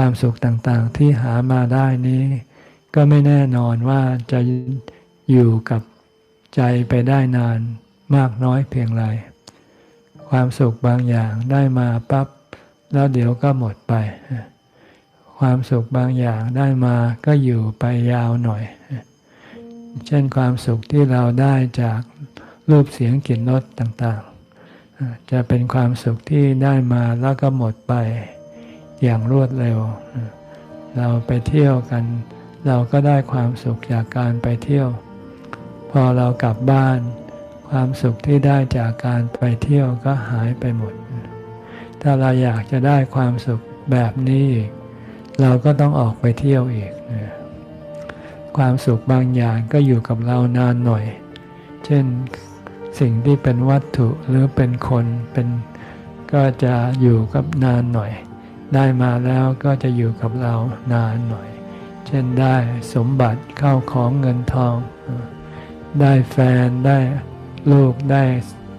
ความสุขต่างๆ ที่หามาได้นี้ ก็ไม่แน่นอนว่าจะอยู่กับใจไปได้นานมากน้อยเพียงไร ความสุขบางอย่างได้มาปั๊บแล้วเดี๋ยวก็หมดไป ความสุขบางอย่างได้มาก็อยู่ไปยาวหน่อย เช่นความสุขที่เราได้จากรูปเสียงกลิ่นรสต่างๆ จะเป็นความสุขที่ได้มาแล้วก็หมดไป อย่างรวดเร็ว เราไปเที่ยวกัน เราก็ได้ความสุขจากการไปเที่ยว พอเรากลับบ้าน ความสุขที่ได้จากการไปเที่ยวก็หายไปหมด ถ้าเราอยากจะได้ความสุขแบบนี้อีก เราก็ต้องออกไปเที่ยวอีก ความสุขบางอย่างก็อยู่กับเรานานหน่อย เช่นสิ่งที่เป็นวัตถุหรือเป็นคนเป็นก็จะอยู่กับนานหน่อย ได้มาแล้วก็จะอยู่กับเรานานหน่อย เช่นได้สมบัติเข้าของเงินทอง ได้แฟนได้ลูกได้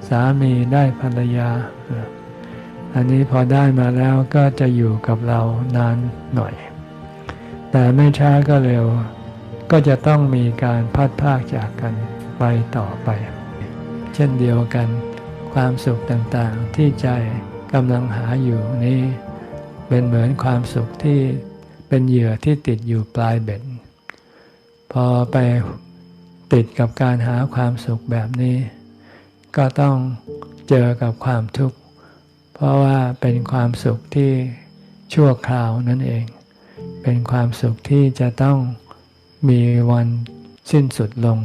สามีได้ภรรยา อันนี้พอได้มาแล้วก็จะอยู่กับเรานานหน่อย แต่ไม่ช้าก็เร็ว ก็จะต้องมีการพัดพากจากกันไปต่อไป เช่นเดียวกัน ความสุขต่างๆที่ใจกำลังหาอยู่นี้ เป็นเหมือนความสุขที่เป็นเหยื่อที่ติดอยู่ปลายเบ็ด พอไปติดกับการหาความสุขแบบนี้ ก็ต้องเจอกับความทุกข์ เพราะว่าเป็นความสุขที่ชั่วคราวนั่นเอง เป็นความสุขที่จะต้องมีวันสิ้นสุดลง